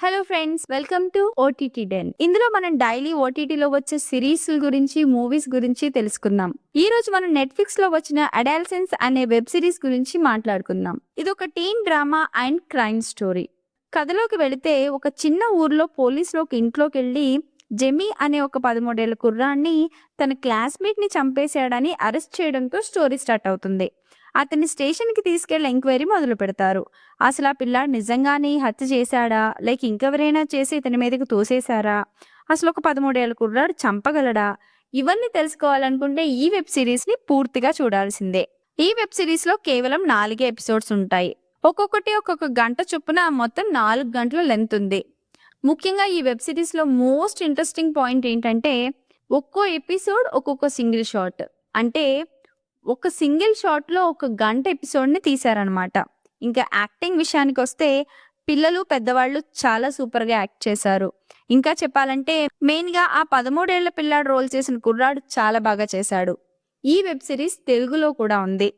Hello friends welcome to OTT den ఇందులో మనం daily ఓటీటీలో వచ్చే సిరీస్ గురించి మూవీస్ గురించి తెలుసుకుందాం. ఈ రోజు మనం నెట్ఫ్లిక్స్లో వచ్చిన అడాల్సెన్స్ అనే వెబ్ సిరీస్ గురించి మాట్లాడుకుందాం. ఇది ఒక teen drama and crime story కథలోకి వెళితే ఒక చిన్న ఊర్లో పోలీసులు ఒక ఇంట్లోకి వెళ్ళి జెమీ అనే ఒక పదమూడేళ్ళ కుర్రాన్ని తన క్లాస్మేట్ని చంపేశాడని అరెస్ట్ చేయడంతో స్టోరీ స్టార్ట్ అవుతుంది. అతన్ని స్టేషన్కి తీసుకెళ్ళి ఎంక్వైరీ మొదలు పెడతారు. అసలు ఆ పిల్లాడు నిజంగానే హత్య చేశాడా? లైక్ ఇంకెవరైనా చేసి ఇతని మీదకి తోసేశారా? అసలు ఒక పదమూడేళ్ళ కుర్రాడు చంపగలడా? ఇవన్నీ తెలుసుకోవాలనుకుంటే ఈ వెబ్ సిరీస్ని పూర్తిగా చూడాల్సిందే. ఈ వెబ్ సిరీస్లో కేవలం నాలుగే ఎపిసోడ్స్ ఉంటాయి. ఒక్కొక్కటి ఒక్కొక్క గంట చొప్పున మొత్తం నాలుగు గంటల లెంత్ ఉంది. ముఖ్యంగా ఈ వెబ్ సిరీస్లో మోస్ట్ ఇంట్రెస్టింగ్ పాయింట్ ఏంటంటే ఒక్కో ఎపిసోడ్ ఒక్కొక్క సింగిల్ షాట్. అంటే ఒక సింగిల్ షాట్లో ఒక గంట ఎపిసోడ్ని తీశారనమాట. ఇంకా యాక్టింగ్ విషయానికి వస్తే పిల్లలు పెద్దవాళ్ళు చాలా సూపర్గా యాక్ట్ చేశారు. ఇంకా చెప్పాలంటే మెయిన్గా ఆ పదమూడేళ్ళ పిల్లాడు రోల్ చేసిన కుర్రాడు చాలా బాగా చేశాడు. ఈ వెబ్ సిరీస్ తెలుగులో కూడా ఉంది.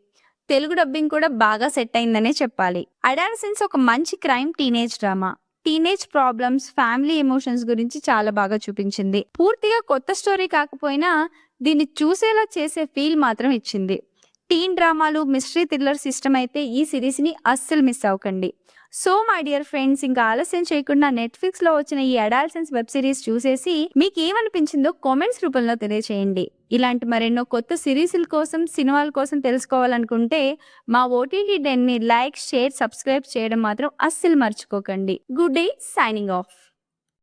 తెలుగు డబ్బింగ్ కూడా బాగా సెట్ అయిందనే చెప్పాలి. అడాలసెన్స్ ఒక మంచి crime teenage drama. Teenage problems family emotions గురించి చాలా బాగా చూపించింది. పూర్తిగా కొత్త స్టోరీ కాకపోయినా దీన్ని చూసేలా చేసే ఫీల్ మాత్రం ఇచ్చింది. టీన్ డ్రామాలు మిస్టరీ థ్రిల్లర్స్ సిస్టమ్ అయితే ఈ సిరీస్ని అస్సలు మిస్ అవ్వకండి. సో మై డియర్ ఫ్రెండ్స్ ఇంకా ఆలస్యం చేయకుండా నెట్ఫ్లిక్స్లో వచ్చిన ఈ అడాల్సెన్స్ వెబ్ సిరీస్ చూసేసి మీకు ఏమనిపించిందో కామెంట్స్ రూపంలో తెలియచేయండి. ఇలాంటి మరెన్నో కొత్త సిరీస్ల కోసం సినిమాల కోసం తెలుసుకోవాలనుకుంటే మా ఓటీటీ డెన్ని లైక్ షేర్ సబ్స్క్రైబ్ చేయడం మాత్రం అస్సలు మర్చిపోకండి. Good day signing off.